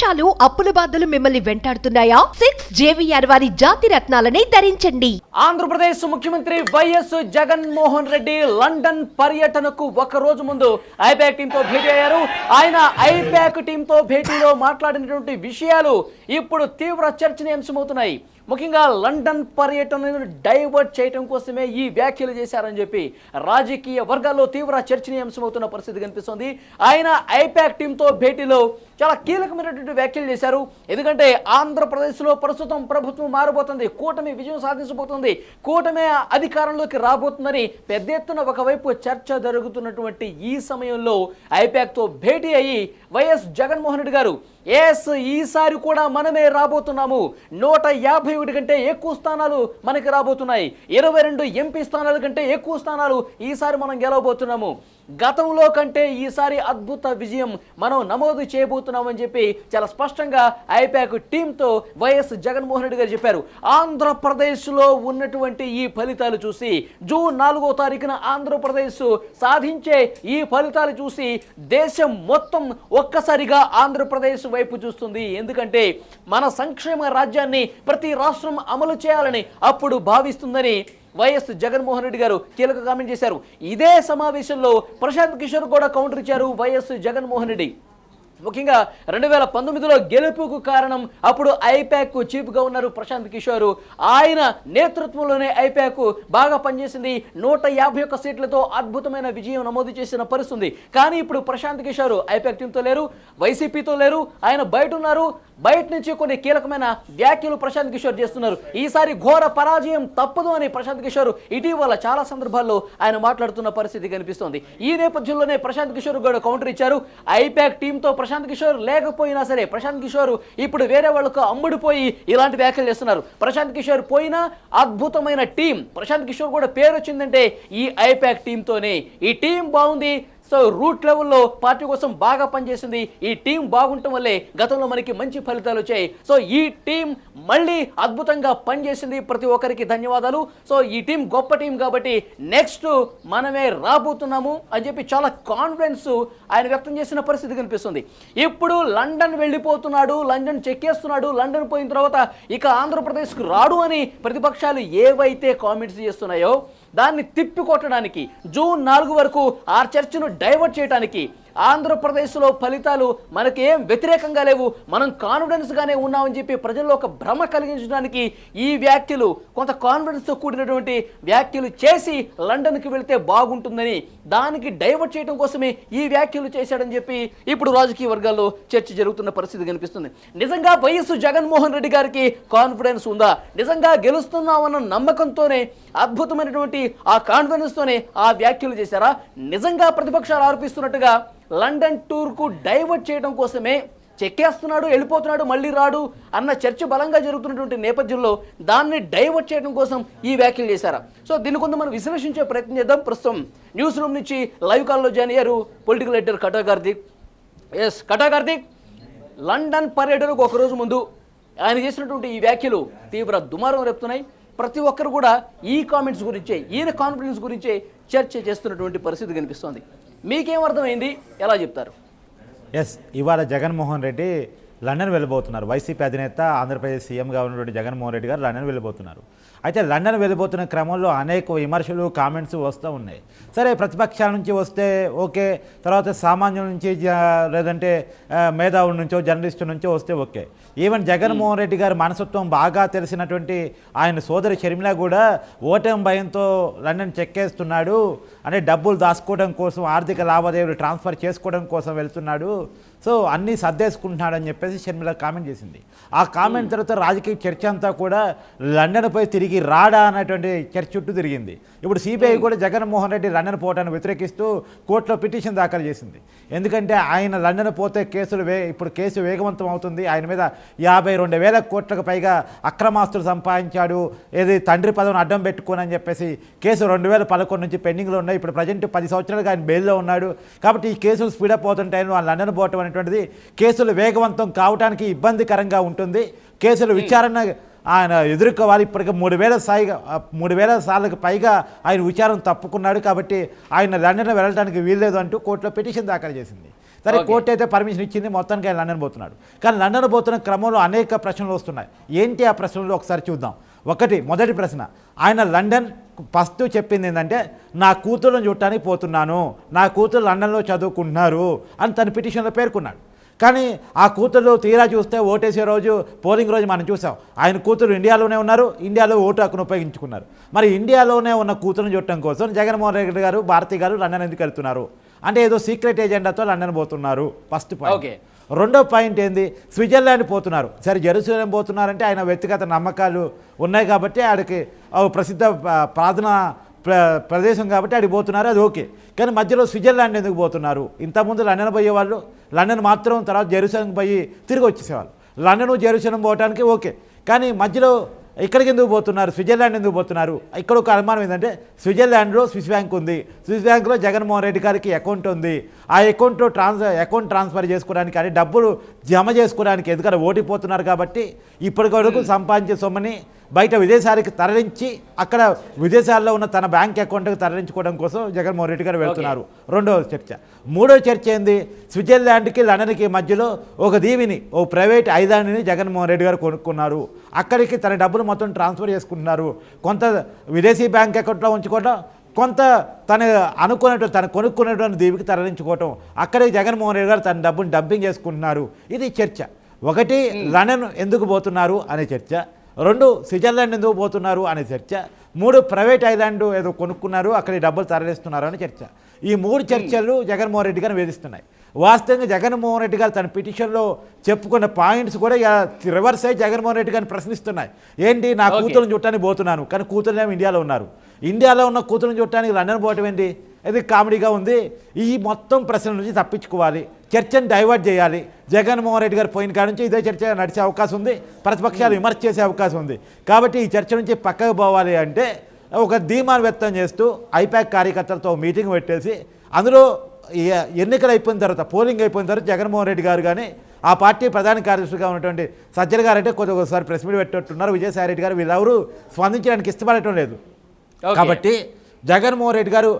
మోసాలు అప్పుల బాధలు మిమ్మల్ని వెంటాడుతున్నాయా? సిక్స్ జేవిఆర్ వారి జాతి రత్నాలని ధరించండి. ఆంధ్రప్రదేశ్ ముఖ్యమంత్రి వైఎస్ జగన్మోహన్ రెడ్డి లండన్ పర్యటనకు ఒక రోజు ముందు ఐపాక్ టీంతో భేటీ అయ్యారు. ఆయన ఐపాక్ టీంతో భేటీలో మాట్లాడినటువంటి విషయాలు ఇప్పుడు తీవ్ర చర్చనీయాంశమవుతున్నాయి. ముఖ్యంగా లండన్ పర్యటనను డైవర్ట్ చేయడం కోసమే ఈ వ్యాఖ్యలు చేశారని చెప్పి రాజకీయ వర్గాల్లో తీవ్ర చర్చనీయాంశమవుతున్న పరిస్థితి కనిపిస్తుంది. ఆయన ఐపాక్ టీంతో భేటీలో చాలా కీలకమైనటువంటి వ్యాఖ్యలు చేశారు. ఎందుకంటే ఆంధ్రప్రదేశ్లో ప్రస్తుతం ప్రభుత్వం మారబోతుంది కూటమి విజయం సాధించబోతుంది కూటమి అధికారంలోకి రాబోతుందని పెద్ద ఎత్తున ఒకవైపు చర్చ జరుగుతున్నటువంటి ఈ సమయంలో ఐపాక్తో భేటీ అయ్యి వైఎస్ జగన్మోహన్ రెడ్డి గారు ఎస్ ఈసారి కూడా మనమే రాబోతున్నాము. నూట యాభై ఒకటి కంటే ఎక్కువ స్థానాలు మనకి రాబోతున్నాయి. ఇరవై రెండు ఎంపీ స్థానాల కంటే ఎక్కువ స్థానాలు ఈసారి మనం గెలవబోతున్నాము. గతంలో కంటే ఈసారి అద్భుత విజయం మనం నమోదు చేయబోతున్నామని చెప్పి చాలా స్పష్టంగా ఐపాక్ టీంతో వైఎస్ జగన్మోహన్ రెడ్డి గారు చెప్పారు. ఆంధ్రప్రదేశ్లో ఉన్నటువంటి ఈ ఫలితాలు చూసి జూన్ నాలుగో తారీఖున ఆంధ్రప్రదేశ్ సాధించే ఈ ఫలితాలు చూసి దేశం మొత్తం ఒక్కసారిగా ఆంధ్రప్రదేశ్ వైపు చూస్తుంది. ఎందుకంటే మన సంక్షేమ రాజ్యాన్ని ప్రతి రాష్ట్రం అమలు చేయాలని అప్పుడు భావిస్తుందని వైఎస్ జగన్మోహన్ రెడ్డి గారు కీలక కామెంట్ చేశారు. ఇదే సమావేశంలో ప్రశాంత్ కిషోర్ కూడా కౌంటర్ ఇచ్చారు వైఎస్ జగన్మోహన్ రెడ్డి. ముఖ్యంగా రెండు వేల పంతొమ్మిదిలో గెలుపుకు కారణం అప్పుడు ఐపాక్ చీఫ్గా ఉన్నారు ప్రశాంత్ కిషోర్. ఆయన నేతృత్వంలోనే ఐపాక్ బాగా పనిచేసింది. నూట యాభై ఒక్క సీట్లతో అద్భుతమైన విజయం నమోదు చేసిన పరిస్థితుంది. కానీ ఇప్పుడు ప్రశాంత్ కిషోర్ ఐపాక్ టీంతో లేరు వైసీపీతో లేరు ఆయన బయట ఉన్నారు. బయట నుంచి కొన్ని కీలకమైన వ్యాఖ్యలు ప్రశాంత్ కిషోర్ చేస్తున్నారు. ఈసారి ఘోర పరాజయం తప్పదు అని ప్రశాంత్ కిషోర్ ఇటీవల చాలా సందర్భాల్లో ఆయన మాట్లాడుతున్న పరిస్థితి కనిపిస్తోంది. ఈ నేపథ్యంలోనే ప్రశాంత్ కిషోర్ కూడా కౌంటర్ ఇచ్చారు. ఐపాక్ టీంతో ప్రశాంత్ ప్రశాంత్ కిషోర్ లేకపోయినా సరే ప్రశాంత్ కిషోర్ ఇప్పుడు వేరే వాళ్ళకు అమ్ముడిపోయి ఇలాంటి వ్యాఖ్యలు చేస్తున్నారు. ప్రశాంత్ కిషోర్ పోయినా అద్భుతమైన టీం. ప్రశాంత్ కిషోర్ కూడా పేరు వచ్చిందంటే ఈ ఐపాక్ టీంతోనే. ఈ టీం బాగుంది సో రూట్ లెవెల్లో పార్టీ కోసం బాగా పనిచేసింది ఈ టీం బాగుండటం వల్లే గతంలో మనకి మంచి ఫలితాలు వచ్చాయి. సో ఈ టీం మళ్ళీ అద్భుతంగా పనిచేసింది ప్రతి ఒక్కరికి ధన్యవాదాలు. సో ఈ టీం గొప్ప టీం కాబట్టి నెక్స్ట్ మనమే రాబోతున్నాము అని చెప్పి చాలా కాన్ఫిడెన్స్ ఆయన వ్యక్తం చేసిన పరిస్థితి కనిపిస్తుంది. ఇప్పుడు లండన్ వెళ్ళిపోతున్నాడు లండన్ చెక్కేస్తున్నాడు లండన్ పోయిన తర్వాత ఇక ఆంధ్రప్రదేశ్కు రాడు అని ప్రతిపక్షాలు ఏవైతే కామెంట్స్ చేస్తున్నాయో దాన్ని తిప్పికొట్టడానికి జూన్ నాలుగు వరకు ఆ చర్చను డైవర్ట్ చేయడానికి ఆంధ్రప్రదేశ్లో ఫలితాలు మనకి ఏం వ్యతిరేకంగా లేవు. మనం కాన్ఫిడెన్స్గానే ఉన్నామని చెప్పి ప్రజల్లో ఒక భ్రమ కలిగించడానికి ఈ వ్యాఖ్యలు కొంత కాన్ఫిడెన్స్తో కూడినటువంటి వ్యాఖ్యలు చేసి లండన్కి వెళితే బాగుంటుందని దానికి డైవర్ట్ చేయడం కోసమే ఈ వ్యాఖ్యలు చేశాడని చెప్పి ఇప్పుడు రాజకీయ వర్గాల్లో చర్చ జరుగుతున్న పరిస్థితి కనిపిస్తుంది. నిజంగా వైఎస్ జగన్మోహన్ రెడ్డి గారికి కాన్ఫిడెన్స్ ఉందా? నిజంగా గెలుస్తున్నామన్న నమ్మకంతోనే అద్భుతమైనటువంటి ఆ కాన్ఫిడెన్స్తోనే ఆ వ్యాఖ్యలు చేశారా? నిజంగా ప్రతిపక్షాలు ఆరోపిస్తున్నట్టుగా లండన్ టూర్కు డైవర్ట్ చేయడం కోసమే చెక్కేస్తున్నాడు వెళ్ళిపోతున్నాడు మళ్ళీ రాడు అన్న చర్చ బలంగా జరుగుతున్నటువంటి నేపథ్యంలో దాన్ని డైవర్ట్ చేయడం కోసం ఈ వ్యాఖ్యలు చేశారా. సో దీని కొంత మనం విశ్లేషించే ప్రయత్నం చేద్దాం. ప్రస్తుతం న్యూస్ రూమ్ నుంచి లైవ్ కాల్లో జాయిన్ అయ్యారు పొలిటికల్ ఎడిటర్ కటా ఎస్ కటా లండన్ పర్యటనకు ఒకరోజు ముందు ఆయన చేసినటువంటి ఈ వ్యాఖ్యలు తీవ్ర దుమారం రేపుతున్నాయి. ప్రతి ఒక్కరు కూడా ఈ కామెంట్స్ గురించే ఈయన కాన్ఫిడెన్స్ గురించే చర్చ చేస్తున్నటువంటి పరిస్థితి కనిపిస్తోంది. మీకేం అర్థమైంది? ఎలా చెప్తారు? ఎస్ ఇవాళ జగన్మోహన్ రెడ్డి లండన్ వెళ్ళబోతున్నారు. వైసీపీ అధినేత ఆంధ్రప్రదేశ్ సీఎంగా ఉన్నటువంటి జగన్మోహన్ రెడ్డి గారు లండన్ వెళ్ళబోతున్నారు. అయితే లండన్ వెళ్ళిపోతున్న క్రమంలో అనేక విమర్శలు కామెంట్స్ వస్తూ ఉన్నాయి. సరే ప్రతిపక్షాల నుంచి వస్తే ఓకే. తర్వాత సామాన్యుల నుంచి లేదంటే మేధావుల నుంచో జర్నలిస్టుల నుంచో వస్తే ఓకే. ఈవెన్ జగన్మోహన్ రెడ్డి గారి మనసత్వం బాగా తెలిసినటువంటి ఆయన సోదరి షర్మిల కూడా ఓటమి భయంతో లండన్ చెక్కేస్తున్నాడు. అంటే డబ్బులు దాచుకోవడం కోసం ఆర్థిక లావాదేవీలు ట్రాన్స్ఫర్ చేసుకోవడం కోసం వెళ్తున్నాడు. సో అన్నీ సర్దేసుకుంటున్నాడని చెప్పేసి షర్మిల కామెంట్ చేసింది. ఆ కామెంట్ తర్వాత రాజకీయ చర్చ అంతా కూడా లండన్పై తిరిగి రాడా అన్నటువంటి చర్చ చుట్టూ తిరిగింది. ఇప్పుడు సిబిఐ కూడా జగన్మోహన్ రెడ్డి లండన్ పోవటాన్ని వ్యతిరేకిస్తూ కోర్టులో పిటిషన్ దాఖలు చేసింది. ఎందుకంటే ఆయన లండన్ పోతే కేసులు వే ఇప్పుడు కేసు వేగవంతం అవుతుంది. ఆయన మీద యాభై రెండు వేల కోట్లకు పైగా అక్రమాస్తులు సంపాదించాడు. ఏది తండ్రి పదవిని అడ్డం పెట్టుకోనని చెప్పేసి కేసు రెండు వేల పదకొండు నుంచి పెండింగ్లో ఉన్నాయి. ఇప్పుడు ప్రజెంట్ పది సంవత్సరాలుగా ఆయన బెయిల్లో ఉన్నాడు. కాబట్టి ఈ కేసులు స్పీడప్ అవుతుంటాయని వాళ్ళు లండన్ పోవటం అనేటువంటిది కేసులు వేగవంతం కావడానికి ఇబ్బందికరంగా ఉంటుంది. కేసుల విచారణ ఆయన ఎదుర్కోవాలి. ఇప్పటికి మూడు వేల స్థాయిగా మూడు వేల సార్లకు పైగా ఆయన విచారణ తప్పుకున్నాడు కాబట్టి ఆయన లండన్ వెళ్ళడానికి వీల్లేదు అంటూ కోర్టులో పిటిషన్ దాఖలు చేసింది. సరే. కోర్టు అయితే పర్మిషన్ ఇచ్చింది. మొత్తానికి ఆయన లండన్ పోతున్నాడు. కానీ లండన్ పోతున్న క్రమంలో అనేక ప్రశ్నలు వస్తున్నాయి. ఏంటి ఆ ప్రశ్నలు? ఒకసారి చూద్దాం. ఒకటి మొదటి ప్రశ్న. ఆయన లండన్ ఫస్ట్ చెప్పింది ఏంటంటే నా కూతురుని చూడటానికి పోతున్నాను నా కూతురు లండన్లో చదువుకుంటున్నారు అని తన పిటిషన్లో పేర్కొన్నాడు. కానీ ఆ కూతురు తీరా చూస్తే ఓటేసే రోజు పోలింగ్ రోజు మనం చూసాం. ఆయన కూతురు ఇండియాలోనే ఉన్నారు ఇండియాలో ఓటు హక్కును ఉపయోగించుకున్నారు. మరి ఇండియాలోనే ఉన్న కూతురుని చూడటం కోసం జగన్మోహన్ రెడ్డి గారు భారతి గారు లండన్ ఎందుకు వెళ్తున్నారు? అంటే ఏదో సీక్రెట్ ఏజెండాతో లండన్ పోతున్నారు ఫస్ట్ Okay. పాయింట్ రెండో పాయింట్ ఏంది? స్విట్జర్లాండ్ పోతున్నారు. సరే జెరూసలేం పోతున్నారంటే ఆయన వ్యక్తిగత నమ్మకాలు ఉన్నాయి కాబట్టి ఆడికి ప్రసిద్ధ ప్రార్థన ప్ర ప్రదేశం కాబట్టి ఆడికి పోతున్నారు అది ఓకే. కానీ మధ్యలో స్విట్జర్లాండ్ ఎందుకు పోతున్నారు? ఇంతకుముందు లండన్ పోయేవాళ్ళు లండన్ మాత్రం తర్వాత జెరూసలం పోయి తిరిగి వచ్చేసేవాళ్ళు లండన్ జెరూసలం పోవడానికి ఓకే. కానీ మధ్యలో ఇక్కడికి ఎందుకు పోతున్నారు? స్విట్జర్లాండ్ ఎందుకు పోతున్నారు? ఇక్కడ ఒక అనుమానం ఏంటంటే స్విట్జర్లాండ్లో స్విస్ బ్యాంక్ ఉంది. స్విస్ బ్యాంక్లో జగన్మోహన్ రెడ్డి గారికి అకౌంట్ ఉంది. ఆ అకౌంట్లో ట్రాన్స్ అకౌంట్ ట్రాన్స్ఫర్ చేసుకోవడానికి అంటే డబ్బులు జమ చేసుకోవడానికి ఎందుకంటే ఓటిపోతున్నారు కాబట్టి ఇప్పటివరకు సంపాదించే సొమ్మని బయట విదేశాలకు తరలించి అక్కడ విదేశాల్లో ఉన్న తన బ్యాంక్ అకౌంట్కి తరలించుకోవడం కోసం జగన్మోహన్ రెడ్డి గారు వెళ్తున్నారు. రెండవ చర్చ. మూడో చర్చ ఏంది? స్విట్జర్లాండ్కి లండన్కి మధ్యలో ఒక దీవిని ఓ ప్రైవేట్ ఐదానిని జగన్మోహన్ రెడ్డి గారు కొనుక్కున్నారు. అక్కడికి తన డబ్బులు మొత్తం ట్రాన్స్ఫర్ చేసుకుంటున్నారు. కొంత విదేశీ బ్యాంక్ అకౌంట్లో ఉంచుకోవడం కొంత తన అనుకున్నటువంటి తను కొనుక్కున్నటువంటి దీవికి తరలించుకోవటం అక్కడికి జగన్మోహన్ రెడ్డి గారు తన డబ్బును డంపింగ్ చేసుకుంటున్నారు. ఇది చర్చ. ఒకటి లండన్ ఎందుకు పోతున్నారు అనే చర్చ. రెండు స్విట్జర్లాండ్ ఎందుకు పోతున్నారు అనే చర్చ. మూడు ప్రైవేట్ ఐలాండ్ ఏదో కొనుక్కున్నారు అక్కడ డబ్బులు తరలిస్తున్నారు అనే చర్చ. ఈ మూడు చర్చలు జగన్మోహన్ రెడ్డి గారిని వేధిస్తున్నాయి. వాస్తవంగా జగన్మోహన్ రెడ్డి గారు తన పిటిషన్లో చెప్పుకున్న పాయింట్స్ కూడా ఇక రివర్స్ అయ్యి జగన్మోహన్ రెడ్డి గారిని ప్రశ్నిస్తున్నాయి. ఏంటి? నా. కూతురుని చూడటానికి పోతున్నాను కానీ కూతురునేమో ఇండియాలో ఉన్నారు. ఇండియాలో ఉన్న కూతురుని చూడటానికి లండన్ పోవటం ఏంటి? ఇది కామెడీగా ఉంది. ఈ మొత్తం ప్రశ్నల నుంచి తప్పించుకోవాలి. చర్చను డైవర్ట్ చేయాలి. జగన్మోహన్ రెడ్డి గారు పోయిన కాడ నుంచి ఇదే చర్చ నడిచే అవకాశం ఉంది. ప్రతిపక్షాలు విమర్శ చేసే అవకాశం ఉంది. కాబట్టి ఈ చర్చ నుంచి పక్కకు పోవాలి అంటే ఒక ధీమాను వ్యక్తం చేస్తూ ఐపాక్ కార్యకర్తలతో మీటింగ్ పెట్టేసి అందులో ఎన్నికలు అయిపోయిన తర్వాత పోలింగ్ అయిపోయిన తర్వాత జగన్మోహన్ రెడ్డి గారు కానీ ఆ పార్టీ ప్రధాన కార్యదర్శిగా ఉన్నటువంటి సజ్జల గారు అంటే ఒకసారి ప్రెస్ మీట్ పెట్టేట్టున్నారు విజయసాయి రెడ్డి గారు వీళ్ళెవరూ స్పందించడానికి ఇష్టపడటం లేదు. కాబట్టి జగన్మోహన్ రెడ్డి గారు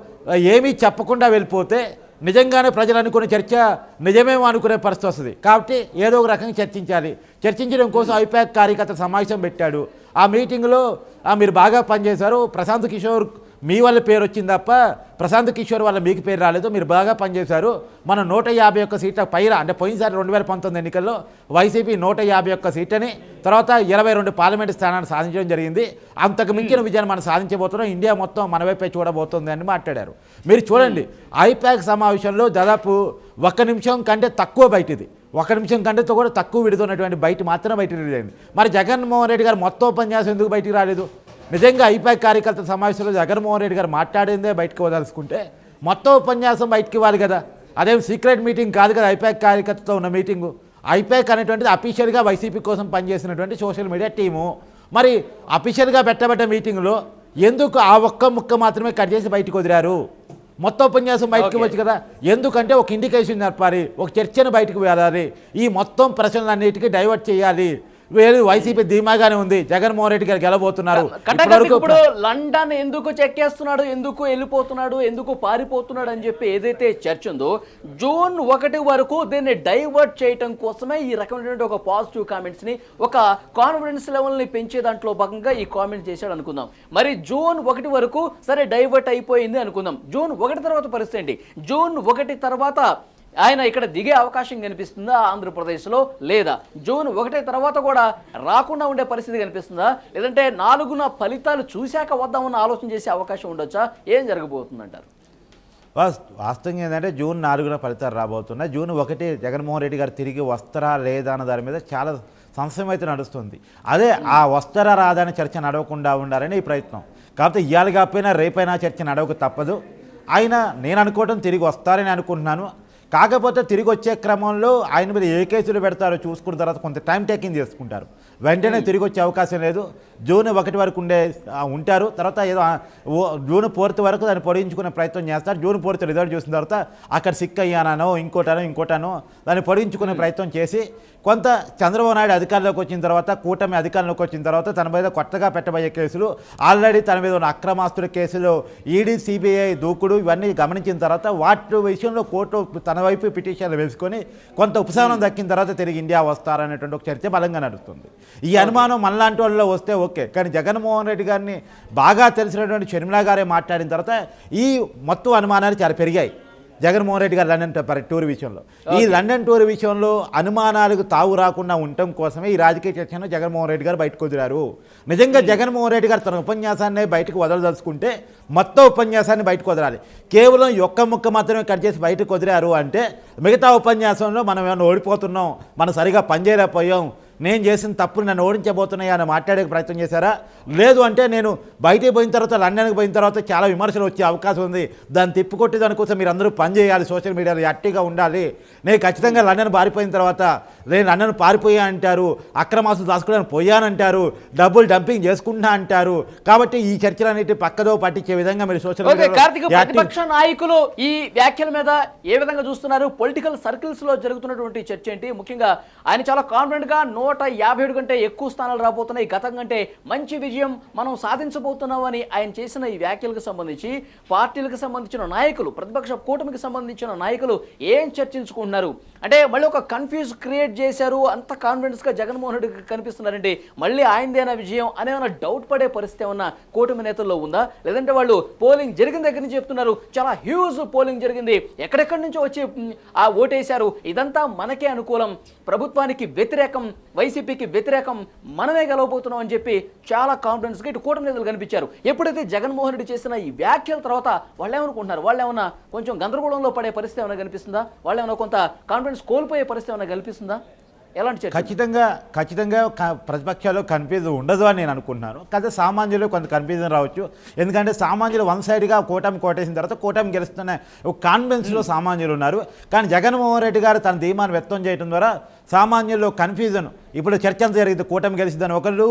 ఏమీ చెప్పకుండా వెళ్ళిపోతే నిజంగానే ప్రజలు అనుకునే చర్చ నిజమేమో అనుకునే పరిస్థితి వస్తుంది. కాబట్టి ఏదో ఒక రకంగా చర్చించాలి. చర్చించడం కోసం ఐపాక్ కార్యకర్త సమావేశం పెట్టాడు. ఆ మీటింగ్లో ఆ, మీరు బాగా పనిచేశారు. ప్రశాంత్ కిషోర్ మీ వల్ల పేరు వచ్చింది తప్ప ప్రశాంత్ కిషోర్ వల్ల మీకు పేరు రాలేదు. మీరు బాగా పనిచేశారు. మనం నూట యాభై ఒక్క సీట్ల పైన అంటే పోయినసారి రెండు వేల పంతొమ్మిది ఎన్నికల్లో వైసీపీ నూట యాభై ఒక్క సీట్ని తర్వాత ఇరవై రెండు పార్లమెంటు స్థానాన్ని సాధించడం జరిగింది. అంతకు మించిన విజయాన్ని మనం సాధించబోతున్నాం. ఇండియా మొత్తం మన వైపే చూడబోతుంది అని మాట్లాడారు. మీరు చూడండి ఐపాక్ సమావేశంలో దాదాపు ఒక్క నిమిషం కంటే తక్కువ బయటిది ఒక నిమిషం కంటేతో కూడా తక్కువ విడుతున్నటువంటి బయట మాత్రం బయట రిలీజ్ అయింది. మరి జగన్మోహన్ రెడ్డి గారు మొత్తం ఉపన్యాసం ఎందుకు బయటికి రాలేదు? నిజంగా ఐపాక్ కార్యకర్తల సమావేశంలో జగన్మోహన్ రెడ్డి గారు మాట్లాడిందే బయటకు వదలుచుకుంటే మొత్తం ఉపన్యాసం బయటికి ఇవ్వాలి కదా. అదేం సీక్రెట్ మీటింగ్ కాదు కదా ఐపాక్ కార్యకర్తతో ఉన్న మీటింగు. ఐపాక్ అనేటువంటిది అఫీషియల్గా వైసీపీ కోసం పనిచేసినటువంటి సోషల్ మీడియా టీము. మరి అఫీషియల్గా పెట్టబడ్డ మీటింగ్లో ఎందుకు ఆ ఒక్క ముక్క మాత్రమే కట్ చేసి బయటకు వదిలారు? మొత్తం ఉపన్యాసం బయటకు. వచ్చు కదా. ఎందుకంటే ఒక ఇండికేషన్ చెప్పాలి ఒక చర్చను బయటకు వెళ్ళాలి ఈ మొత్తం ప్రశ్నలన్నిటికీ డైవర్ట్ చేయాలి. వైసీపీ ధీమాగానే ఉంది. జగన్మోహన్ రెడ్డి గారు గెలబోతున్నారు. ఇప్పుడు లండన్ ఎందుకు చెక్కేస్తున్నాడు ఎందుకు వెళ్ళిపోతున్నాడు? ఎందుకు పారిపోతున్నాడు అని చెప్పి ఏదైతే చర్చ ఉందో జూన్ ఒకటి వరకు దీన్ని డైవర్ట్ చేయటం కోసమే ఈ రకమైనటువంటి ఒక పాజిటివ్ కామెంట్స్ని ఒక కాన్ఫిడెన్స్ లెవెల్ని పెంచే దాంట్లో భాగంగా ఈ కామెంట్ చేశాడు అనుకుందాం. మరి జూన్ ఒకటి వరకు సరే డైవర్ట్ అయిపోయింది అనుకుందాం. జూన్ ఒకటి తర్వాత పరిస్థితి ఏంటి? జూన్ ఒకటి తర్వాత ఆయన ఇక్కడ దిగే అవకాశం కనిపిస్తుందా ఆంధ్రప్రదేశ్లో? లేదా? జూన్ ఒకటే తర్వాత కూడా రాకుండా ఉండే పరిస్థితి కనిపిస్తుందా? లేదంటే నాలుగున ఫలితాలు చూశాక వద్దామన్న ఆలోచన చేసే అవకాశం ఉండొచ్చా? ఏం జరగబోతుందంటారు? వాస్- వాస్తవంగా ఏంటంటే జూన్ నాలుగున ఫలితాలు రాబోతున్నాయి. జూన్ ఒకటి జగన్మోహన్ రెడ్డి గారు తిరిగి వస్తారా లేదా అన్న దాని మీద చాలా సంశయం అయితే నడుస్తుంది. అదే ఆ వస్తారా రాదా అనే చర్చ నడవకుండా ఉండాలని ఈ ప్రయత్నం. కాకపోతే ఇవాళ కాకపోయినా రేపైనా చర్చ నడవక తప్పదు. ఆయన నేను అనుకోవడం తిరిగి వస్తారని అనుకుంటున్నాను. కాకపోతే తిరిగి వచ్చే క్రమంలో ఆయన మీద ఏ కేసులు పెడతారో చూసుకున్న తర్వాత కొంత టైం టేకింగ్ చేసుకుంటారు. వెంటనే తిరిగి వచ్చే అవకాశం లేదు. జూన్ ఒకటి వరకు ఉండే ఉంటారు. తర్వాత ఏదో జూన్ ఫోర్త్ వరకు దాన్ని పొడిగించుకునే ప్రయత్నం చేస్తారు. జూన్ ఫోర్త్ రిజల్ట్ చూసిన తర్వాత అక్కడ సిక్ అయ్యానో ఇంకోటనో ఇంకోటనో దాన్ని పొడిగించుకునే ప్రయత్నం చేసి కొంత చంద్రబాబు నాయుడు అధికారంలోకి వచ్చిన తర్వాత కూటమి అధికారంలోకి వచ్చిన తర్వాత తన మీద కొత్తగా పెట్టబోయే కేసులు ఆల్రెడీ తన మీద ఉన్న అక్రమాస్తుల కేసులు ఈడీ సిబిఐ దూకుడు ఇవన్నీ గమనించిన తర్వాత వాటి విషయంలో కోర్టు తన వైపు పిటిషన్లు వేసుకొని కొంత ఉపశమనం దక్కిన తర్వాత తిరిగి ఇండియా వస్తారనేటువంటి ఒక చర్చ బలంగా నడుస్తుంది. ఈ అనుమానం మనలాంటి వాళ్ళలో వస్తే ఓకే కానీ జగన్మోహన్ రెడ్డి గారిని బాగా తెలిసినటువంటి షర్మిలా గారే మాట్లాడిన తర్వాత ఈ మొత్తం అనుమానాలు చాలా పెరిగాయి. జగన్మోహన్ రెడ్డి గారు లండన్ టూర్ విషయంలో. ఈ లండన్ టూర్ విషయంలో అనుమానాలకు తావు రాకుండా ఉండటం కోసమే ఈ రాజకీయ చర్చను జగన్మోహన్ రెడ్డి గారు బయటకు వదిలారు. నిజంగా జగన్మోహన్ రెడ్డి గారు తన ఉపన్యాసాన్ని బయటకు వదలదలుచుకుంటే మొత్తం ఉపన్యాసాన్ని బయటకు వదలాలి. కేవలం ఒక్క ముక్క మాత్రమే కట్ చేసి బయటకు వదిలారు అంటే మిగతా ఉపన్యాసంలో మనం ఏమైనా ఓడిపోతున్నాం మనం సరిగా పనిచేయలేకపోయాం నేను చేసిన తప్పులు నన్ను ఓడించబోతున్నాయా అని మాట్లాడే ప్రయత్నం చేశారా? లేదు అంటే నేను బయటికి పోయిన తర్వాత లండన్కి పోయిన తర్వాత చాలా విమర్శలు వచ్చే అవకాశం ఉంది. దాన్ని తిప్పుకొట్టే దానికోసం మీరు అందరూ పని చేయాలి సోషల్ మీడియాలో యాక్టివ్గా ఉండాలి. నేను ఖచ్చితంగా లండన్ పారిపోయిన తర్వాత నేను లండన్ పారిపోయా అంటారు అక్రమాసులు దాచుకోవడానికి పోయానంటారు డబ్బులు డంపింగ్ చేసుకుంటా అంటారు. కాబట్టి ఈ చర్చలన్నిటి పక్కదో పట్టించే విధంగా మీరు సోషల్ ప్రతిపక్ష నాయకులు ఈ వ్యాఖ్యల మీద ఏ విధంగా చూస్తున్నారు? పొలిటికల్ సర్కిల్స్లో జరుగుతున్నటువంటి చర్చ ఏంటి? ముఖ్యంగా ఆయన చాలా కాన్ఫిడెంట్గా నూట యాభై ఏడు కంటే ఎక్కువ స్థానాలు రాబోతున్నాయి. గతం కంటే మంచి విజయం మనం సాధించబోతున్నామని ఆయన చేసిన ఈ వ్యాఖ్యలకు సంబంధించి పార్టీలకు సంబంధించిన నాయకులు ప్రతిపక్ష కూటమికి సంబంధించిన నాయకులు ఏం చర్చించుకుంటున్నారు? అంటే మళ్ళీ ఒక కన్ఫ్యూజ్ క్రియేట్ చేశారు అంత కాన్ఫిడెన్స్గా జగన్మోహన్ రెడ్డి కనిపిస్తున్నారండి. మళ్ళీ ఆయనదేనా విజయం అనే డౌట్ పడే పరిస్థితి ఏమన్నా కూటమి నేతల్లో ఉందా? లేదంటే వాళ్ళు పోలింగ్ జరిగిన దగ్గర నుంచి చెప్తున్నారు చాలా హ్యూజ్ పోలింగ్ జరిగింది. ఎక్కడెక్కడి నుంచో వచ్చి ఆ ఓటేశారు. ఇదంతా మనకే అనుకూలం. ప్రభుత్వానికి వ్యతిరేకం వైసీపీకి వ్యతిరేకం మనమే గెలవబోతున్నాం అని చెప్పి చాలా కాన్ఫిడెన్స్గా ఇటు కూటమి నేతలు కనిపించారు. ఎప్పుడైతే జగన్మోహన్ రెడ్డి చేసిన ఈ వ్యాఖ్యల తర్వాత వాళ్ళు ఏమనుకుంటున్నారు వాళ్ళు ఏమన్నా కొంచెం గందరగోళంలో పడే పరిస్థితి ఏమైనా కనిపిస్తుందా? వాళ్ళు ఏమైనా కొంత కాన్ఫిడెన్స్ కోల్పోయే పరిస్థితి ఏమైనా కల్పిస్తుందా? ఎలాంటి ఖచ్చితంగా ఖచ్చితంగా ప్రతిపక్షాలు కన్ఫ్యూజన్ ఉండదు అని నేను అనుకుంటున్నాను. కాకపోతే సామాన్యులు కొంత కన్ఫ్యూజన్ రావచ్చు. ఎందుకంటే సామాన్యులు వన్ సైడ్గా కూటమి కోటేసిన తర్వాత కూటమి గెలుస్తున్న ఒక కాన్ఫిడెన్స్లో సామాన్యులు ఉన్నారు. కానీ జగన్మోహన్ రెడ్డి గారు తన ధీమాన్ని వ్యక్తం చేయడం ద్వారా సామాన్యుల్లో కన్ఫ్యూజన్ ఇప్పుడు చర్చలు జరిగింది కూటమి గెలిచిందని ఒకళ్ళు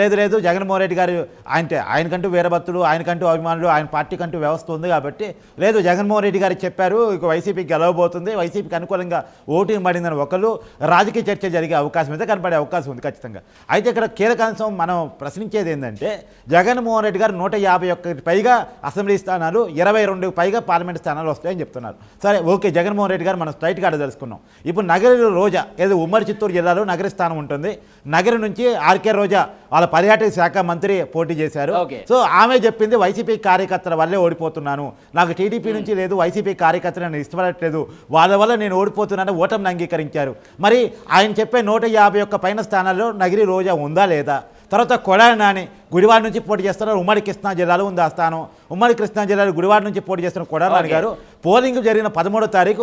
లేదు లేదు జగన్మోహన్ రెడ్డి గారు ఆయన ఆయనకంటూ వేరే ఆయనకంటూ అభిమానులు ఆయన పార్టీకంటూ వ్యవస్థ ఉంది కాబట్టి లేదు జగన్మోహన్ రెడ్డి గారు చెప్పారు ఇక వైసీపీకి గెలవబోతుంది వైసీపీకి అనుకూలంగా ఓటింగ్ పడిందని ఒకళ్ళు రాజకీయ చర్చ జరిగే అవకాశం అయితే కనపడే అవకాశం ఉంది ఖచ్చితంగా. అయితే ఇక్కడ కీలక అంశం మనం ప్రశ్నించేది ఏంటంటే జగన్మోహన్ రెడ్డి గారు నూట యాభై ఒక్కటి పైగా అసెంబ్లీ స్థానాలు ఇరవై రెండు పైగా పార్లమెంట్ స్థానాలు వస్తాయని చెప్తున్నారు. సరే ఓకే జగన్మోహన్ రెడ్డి గారు మనం స్ట్రైట్గా తెలుసుకున్నాం ఇప్పుడు నగరి రోజా ఏదో ఉమ్మడి చిత్తూరు జిల్లాలో నగరి స్థానం ఉంటుంది. నగరి నుంచి ఆర్కే రోజా వాళ్ళ పర్యాటక శాఖ మంత్రి పోటీ చేశారు. సో ఆమె చెప్పింది వైసీపీ కార్యకర్తల వల్లే ఓడిపోతున్నాను. నాకు టీడీపీ నుంచి లేదు వైసీపీ కార్యకర్తలు నేను ఇష్టపడట్లేదు. వాళ్ళ వల్ల నేను ఓడిపోతున్నాను ఓటమిని అంగీకరించారు. మరి ఆయన చెప్పే నూట యాభై ఒక్క పైన స్థానాల్లో నగిరి రోజా ఉందా లేదా? తర్వాత కొడాలి నాని గుడివాడ నుంచి పోటీ చేస్తున్నారు. ఉమ్మడి కృష్ణా జిల్లాలో ఉంది ఆ స్థానం. ఉమ్మడి కృష్ణా జిల్లాలో గుడివాడ నుంచి పోటీ చేస్తున్న ఓకే. గారు పోలింగ్ జరిగిన పదమూడో తారీఖు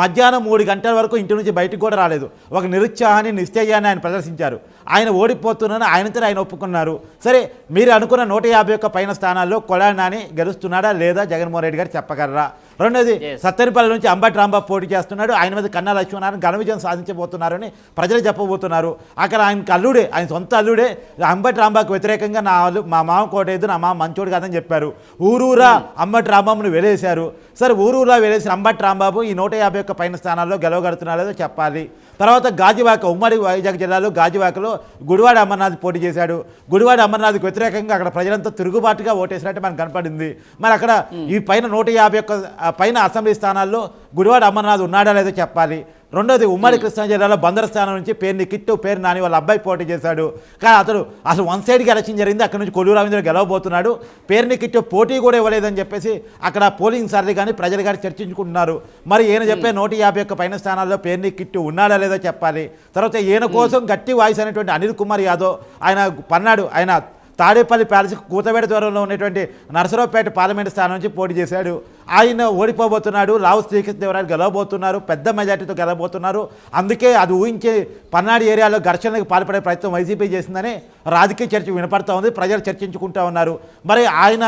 మధ్యాహ్నం మూడు గంటల వరకు ఇంటి నుంచి బయటికి కూడా రాలేదు. ఒక నిరుత్సాహాన్ని నిశ్చయాన్ని ఆయన ప్రదర్శించారు. ఆయన ఓడిపోతున్నాను ఆయనతో ఆయన ఒప్పుకున్నారు. సరే మీరు అనుకున్న నూట యాభై ఒక్క పైన స్థానాల్లో కొడాలి నాని గెలుస్తున్నాడా లేదా జగన్మోహన్ రెడ్డి గారు చెప్పగలరా? రెండోది. సత్తెనపల్లి నుంచి అంబటి రాంబాబు పోటీ చేస్తున్నాడు. ఆయన మీద కన్నా లక్ష్మణారాయణ ఘన విజయం సాధించబోతున్నారని ప్రజలు చెప్పబోతున్నారు. అక్కడ ఆయనకి అల్లుడే ఆయన సొంత అల్లుడే అంబటి రాంబాబుకు వ్యతిరేకంగా నా మా మామ కోటేదు నా మామ మంచోడు కాదని చెప్పారు. ఊరూరా అంబటి రాంబాబును వెలేశారు. సరే ఊరూరా వెలేసిన అంబటి రాంబాబు ఈ నూట యాభై ఒక్క పైన స్థానాల్లో గెలవగడుతున్నారో చెప్పాలి. తర్వాత గాజువాక ఉమ్మడి వైజాగ్ జిల్లాలో గాజువాకలో గుడివాడ అమర్నాథ్ పోటీ చేశాడు. గుడివాడ అమర్నాథ్కి వ్యతిరేకంగా అక్కడ ప్రజలంతా తిరుగుబాటుగా ఓటేసినట్టు మనకు కనపడింది. మరి అక్కడ ఈ పైన నూట యాభై ఒక్క పైన అసెంబ్లీ స్థానాల్లో గుడివాడ అమర్నాథ్ ఉన్నాడా లేదో చెప్పాలి. రెండోది ఉమ్మడి కృష్ణా జిల్లాలో బందర్ స్థానం నుంచి పేరుని కిట్టు పేరు నాని వాళ్ళ అబ్బాయి పోటీ చేశాడు. కానీ అతడు అసలు వన్ సైడ్కి ఎలక్షన్ జరిగింది అక్కడ నుంచి కొల్లు రవీంద్ర గెలవబోతున్నాడు. పేరుని కిట్టు పోటీ కూడా ఇవ్వలేదని చెప్పేసి అక్కడ పోలింగ్ సర్ది కానీ ప్రజలు కానీ చర్చించుకుంటున్నారు. మరి ఈయన చెప్పే నూట యాభై పైన స్థానాల్లో పేరుని కిట్టు ఉన్నాడా లేదో చెప్పాలి. తర్వాత ఈయన కోసం గట్టి వాయిస్ అనేటువంటి అనిల్ కుమార్ యాదవ్ ఆయన పన్నాడు. ఆయన తాడేపల్లి ప్యాలెస్ కూతబేట దూరంలో ఉన్నటువంటి నరసరావుపేట పార్లమెంట్ స్థానం నుంచి పోటీ చేశాడు. ఆయన ఓడిపోబోతున్నాడు లావు శ్రీకృష్ణదేవరాయలు గెలవబోతున్నారు పెద్ద మెజార్టీతో గెలవబోతున్నారు. అందుకే అది ఊహించి పల్నాడు ఏరియాలో ఘర్షణకు పాల్పడే ప్రయత్నం వైసీపీ చేసిందని రాజకీయ చర్చ వినపడతా ఉంది ప్రజలు చర్చించుకుంటా ఉన్నారు. మరి ఆయన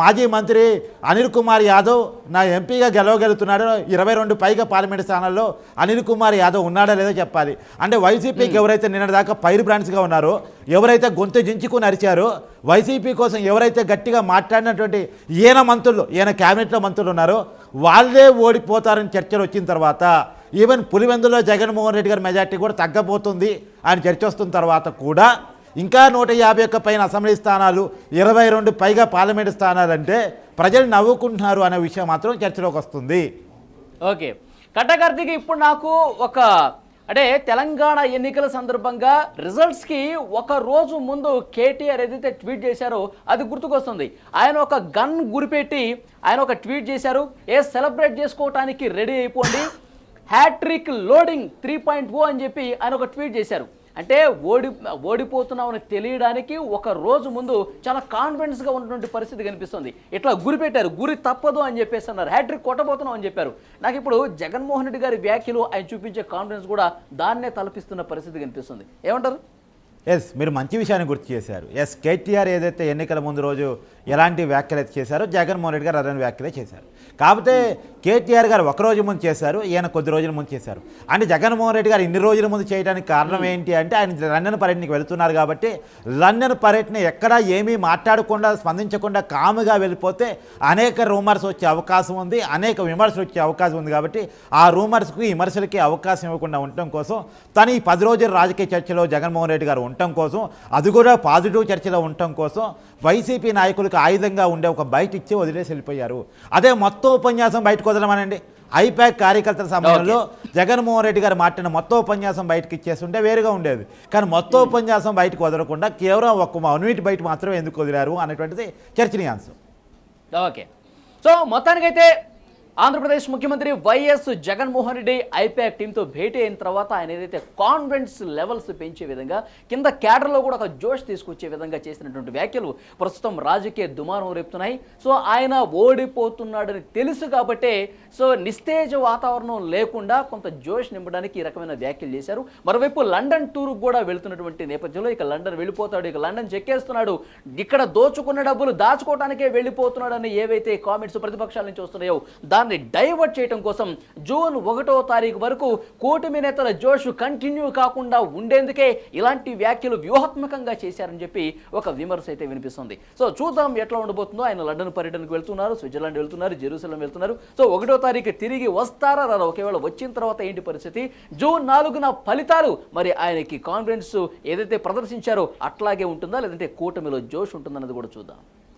మాజీ మంత్రి అనిల్ కుమార్ యాదవ్ నా ఎంపీగా గెలవగలుగుతున్నాడు ఇరవై రెండు పైగా పార్లమెంట్ స్థానాల్లో అనిల్ కుమార్ యాదవ్ ఉన్నాడా లేదో చెప్పాలి. అంటే వైసీపీకి ఎవరైతే నిన్నటిదాకా పైరు బ్రాండ్స్గా ఉన్నారో ఎవరైతే గొంతు జించుకుని అరిచారో వైసీపీ కోసం ఎవరైతే గట్టిగా మాట్లాడినటువంటి ఈయన మంత్రులు ఈయన క్యాబినెట్లో మంత్రులు ఉన్నారో వాళ్ళే ఓడిపోతారని చర్చలు వచ్చిన తర్వాత ఈవెన్ పులివెందులో జగన్మోహన్ రెడ్డి గారి మెజార్టీ కూడా తగ్గబోతుంది అని చర్చ వస్తున్న తర్వాత కూడా ఇంకా నూట యాభై ఒక్క పైన అసెంబ్లీ స్థానాలు ఇరవై రెండు పైగా పార్లమెంటు స్థానాలంటే ప్రజలు నవ్వుకుంటున్నారు అనే విషయం మాత్రం చర్చలోకి వస్తుంది. ఓకే. కట్టకర్తికి ఇప్పుడు నాకు ఒక అంటే తెలంగాణ ఎన్నికల సందర్భంగా రిజల్ట్స్కి ఒక రోజు ముందు కేటీఆర్ ఏదైతే ట్వీట్ చేశారో అది గుర్తుకొస్తుంది. ఆయన ఒక గన్ గురిపెట్టి ఆయన ఒక ట్వీట్ చేశారు. ఏ సెలబ్రేట్ చేసుకోవటానికి రెడీ అయిపోండి. Hattrick loading three point o అని చెప్పి ఆయన ఒక ట్వీట్ చేశారు. అంటే ఓడి ఓడిపోతున్నామని తెలియడానికి ఒక రోజు ముందు చాలా కాన్ఫిడెన్స్గా ఉన్నటువంటి పరిస్థితి కనిపిస్తుంది. ఇట్లా గురి పెట్టారు గురి తప్పదు అని చెప్పేసి అన్నారు. హ్యాట్రిక్ కొట్టబోతున్నాం అని చెప్పారు. నాకు ఇప్పుడు జగన్మోహన్ రెడ్డి గారి వ్యాఖ్యలు ఆయన చూపించే కాన్ఫిడెన్స్ కూడా దాన్నే తలపిస్తున్న పరిస్థితి కనిపిస్తుంది. ఏమంటారు? ఎస్ మీరు మంచి విషయాన్ని గుర్తు చేశారు. ఎస్ కేటీఆర్ ఏదైతే ఎన్నికల ముందు రోజు ఎలాంటి వ్యాఖ్యలు అయితే చేశారో జగన్మోహన్ రెడ్డి గారు అలాంటి వ్యాఖ్యలే చేశారు. కాకపోతే కేటీఆర్ గారు ఒక రోజు ముందు చేశారు ఈయన కొద్ది రోజుల ముందు చేశారు. అంటే జగన్మోహన్ రెడ్డి గారు ఇన్ని రోజుల ముందు చేయడానికి కారణం ఏంటి అంటే ఆయన లండన్ పర్యటనకి వెళుతున్నారు కాబట్టి లండన్ పర్యటన ఎక్కడా ఏమీ మాట్లాడకుండా స్పందించకుండా కాముగా వెళ్ళిపోతే అనేక రూమర్స్ వచ్చే అవకాశం ఉంది అనేక విమర్శలు వచ్చే అవకాశం ఉంది కాబట్టి ఆ రూమర్స్కి విమర్శలకి అవకాశం ఇవ్వకుండా ఉండటం కోసం తను ఈ పది రోజుల రాజకీయ చర్చలో జగన్మోహన్ రెడ్డి గారు ఉండటం కోసం అది కూడా పాజిటివ్ చర్చలో ఉండటం కోసం వైసీపీ నాయకులకు ఆయుధంగా ఉండే ఒక బయట ఇచ్చి వదిలేసి వెళ్ళిపోయారు. అదే మొత్తం ఉపన్యాసం బయటకు వదలమనండి. ఐపాక్ కార్యకర్తల సమయంలో జగన్మోహన్ రెడ్డి గారు మాట్లాడిన మొత్తం ఉపన్యాసం బయటకు ఇచ్చేస్తుంటే వేరుగా ఉండేది. కానీ మొత్తం ఉపన్యాసం బయటకు వదలకుండా కేవలం ఒక యూనిట్ బయట మాత్రమే ఎందుకు వదిలారు అనేటువంటిది చర్చనీయాంశం. ఓకే. సో మొత్తానికైతే ఆంధ్రప్రదేశ్ ముఖ్యమంత్రి వైఎస్ జగన్మోహన్ రెడ్డి ఐపాక్ టీంతో భేటీ అయిన తర్వాత ఆయన ఏదైతే కాన్ఫిడెన్స్ లెవెల్స్ పెంచే విధంగా కింద క్యాడర్లో కూడా ఒక జోష్ తీసుకొచ్చే విధంగా చేసినటువంటి వ్యాఖ్యలు ప్రస్తుతం రాజకీయ దుమారం రేపుతున్నాయి. సో ఆయన ఓడిపోతున్నాడని తెలుసు కాబట్టే సో నిస్తేజ వాతావరణం లేకుండా కొంత జోష్ నింపడానికి ఈ రకమైన వ్యాఖ్యలు చేశారు. మరోవైపు లండన్ టూర్ కూడా వెళ్తున్నటువంటి నేపథ్యంలో ఇక లండన్ వెళ్ళిపోతాడు ఇక లండన్ చెక్కేస్తున్నాడు. ఇక్కడ దోచుకున్న డబ్బులు దాచుకోవడానికే వెళ్ళిపోతున్నాడని ఏవైతే కామెంట్స్ ప్రతిపక్షాల నుంచి వస్తున్నాయో దాన్ని డైవర్ట్ చేయడం కోసం జూన్ ఒకటో తారీఖు వరకు కూటమి నేతల జోష్ కంటిన్యూ కాకుండా ఉండేందుకే ఇలాంటి వ్యాఖ్యలు వ్యూహాత్మకంగా చేశారని చెప్పి ఒక విమర్శ అయితే వినిపిస్తుంది. సో చూద్దాం ఎట్లా ఉండబోతుందో. ఆయన లండన్ పర్యటనకు వెళ్తున్నారు స్విట్జర్లాండ్ వెళ్తున్నారు జెరూసలం వెళ్తున్నారు. సో ఒకటో తారీఖు తిరిగి వస్తారా రాదా ఒకవేళ వచ్చిన తర్వాత ఏంటి పరిస్థితి? జూన్ నాలుగున ఫలితాలు మరి ఆయనకి కాన్ఫిడెన్స్ ఏదైతే ప్రదర్శించారో అట్లాగే ఉంటుందా? లేదంటే కూటమిలో జోష్ ఉంటుందన్నది కూడా చూద్దాం.